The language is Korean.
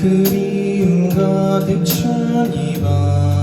그리움 가득 찬 이밤.